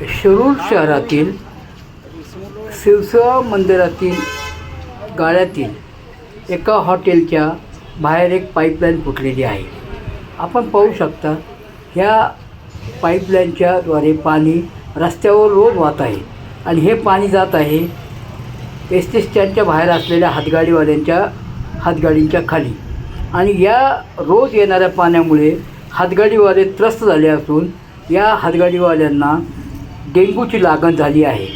शिरूर शहरातील शिवसेवा मंदिरातील गाळ्यातील एका हॉटेलच्या बाहेर एक पाईपलाईन फुटलेली आहे. आपण पाहू शकता ह्या पाईपलाईनच्याद्वारे पाणी रस्त्यावर रोज वाहत आहे आणि हे पाणी जात आहे एस टी स्टँडच्या बाहेर असलेल्या हातगाडीवाल्यांच्या हातगाडींच्या खाली. आणि या रोज येणाऱ्या पाण्यामुळे हातगाडीवाले त्रस्त झाले असून या हातगाडीवाल्यांना डेंग्यूची लागण झाली आहे.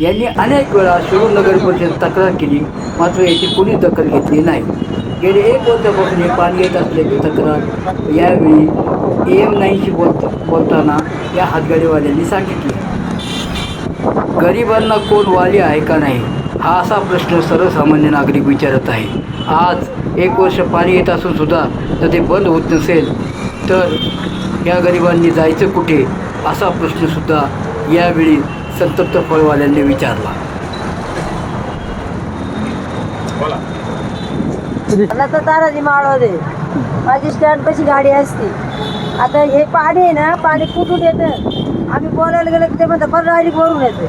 यांनी अनेक वेळा शिरूर नगर परिषद तक्रार केली मात्र याची कोणी दखल घेतली नाही. गेले एक वर्षापासून हे पाणी येत असल्याची तक्रार यावेळी ए एम नाईनशी बोलत बोलताना या हातगाडीवाल्यांनी सांगितली. गरिबांना कोण वाली आहे का नाही हा असा प्रश्न सर्वसामान्य नागरिक विचारत आहे. आज एक वर्ष पाणी येत असून सुद्धा जर ते बंद होत नसेल तर या गरिबांनी जायचं कुठे असा प्रश्नसुद्धा यावेळी संतप्त फळवाल्यांनी विचारला. मला तर ताराजी माळव दे माझी स्टँड कशी गाडी असते. आता हे पाणी आहे ना पाणी कुठून येतं? आम्ही बोलायला गेलं की ते म्हणतात पण डायरेक्ट वरून येते.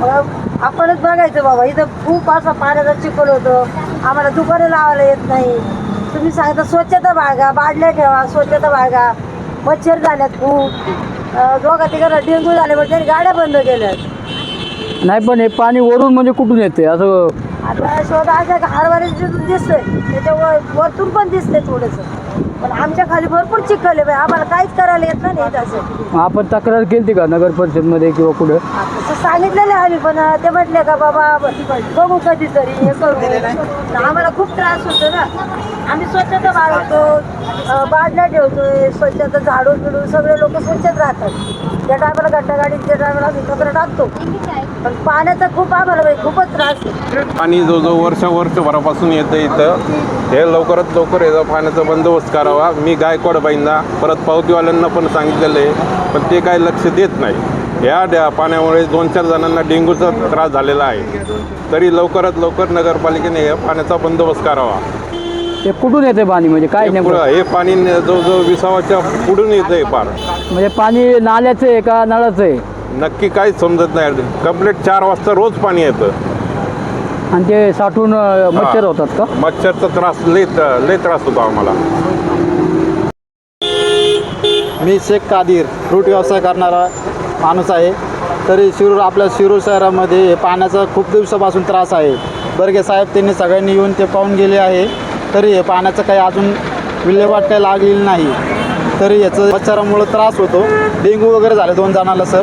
मग आपणच बघायचं बाबा इथं खूप असा पाण्याचा चिखल होतो. आम्हाला दुकानं लावायला येत नाही. तुम्ही सांगता स्वच्छता बाळगा बाडल्या ठेवा स्वच्छता बाळगा. मच्छर झाल्यात खूप. दोघा तिघांना डेंग्यू झाल्यामुळे त्यांनी गाड्या बंद केल्यात. नाही पण हे पाणी वरून म्हणजे कुठून येते? असं आता शोधा अशा हरभऱ्याचे दिसतंय. त्याच्या वर वरतून पण दिसतंय थोडंसं. पण आमच्या खाली भरपूर चिखल आहे बाई. आम्हाला काहीच करायला येत नाही इथं असं. आपण तक्रार केली का नगर परिषदमध्ये किंवा कुठं? तसं सांगितलेलं आहे आम्ही पण ते म्हटले का बाबा बघू कधीतरी हे करू. आम्हाला खूप त्रास होतो ना. आम्ही स्वच्छता बाळगतो अं, बादल्या ठेवतोय स्वच्छता झाडून बिडून सगळे लोक स्वच्छच राहतात. त्या टायमाला गट्टा गाडीच्या टायमाला आम्ही कचरा टाकतो. पण पाण्याचा खूप आम्हाला बाई खूपच त्रास आहे. पाणी जो जो वर्ष वर्षभरापासून येतं इथं हे लवकरात लवकर याचा पाण्याचा बंदोबस्त करावा. मी गायकवाड बाईंना परत पावतीवाल्यांना पण सांगितलेलं आहे पण ते काही लक्ष देत नाही. या डॅ पाण्यामुळे दोन चार जणांना डेंग्यूचा त्रास झालेला आहे. तरी लवकरात लवकर नगरपालिकेने या पाण्याचा बंदोबस्त करावा. ते कुठून येते पाणी? म्हणजे काय हे नेमकं? पुढं- हे पाणी जवळजवळ विसावाच्या पुढून येतं आहे पार. म्हणजे पाणी नाल्याचं आहे का नळाचं आहे? नक्की काहीच समजत नाही. कंप्लीट चार वाजता रोज पाणी येतं. आणि ते साठून अं, मच्छर हा. होतात का? मच्छरचा त्रास लय लय त्रास होतो आम्हाला. मी शेख कादीर फ्रूट व्यवसाय करणारा माणूस आहे. तरी शिरूर आपल्या शिरूर शहरामध्ये हे पाण्याचा खूप दिवसापासून त्रास आहे. बर्गे साहेब त्यांनी सगळ्यांनी येऊन ते पाहून गेले आहे. तरी हे पाण्याचं काही अजून विल्हेवाट काही लागलेली नाही. तरी याचं मच्छरामुळं त्रास होतो. डेंग्यू वगैरे झाले दोन जणाला सर.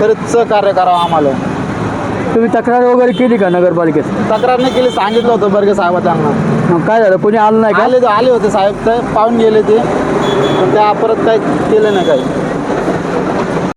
तरी सहकार्य करावं आम्हाला. तुम्ही तक्रार वगैरे केली का नगरपालिकेत? तक्रार नाही केली सांगितलं होतं बर्गे साहेब त्यांना मग काय झालं? कोणी आलं नाही का? आले आले होते साहेब तर पाहून गेले ते. पण त्या परत काही केलं नाही काही.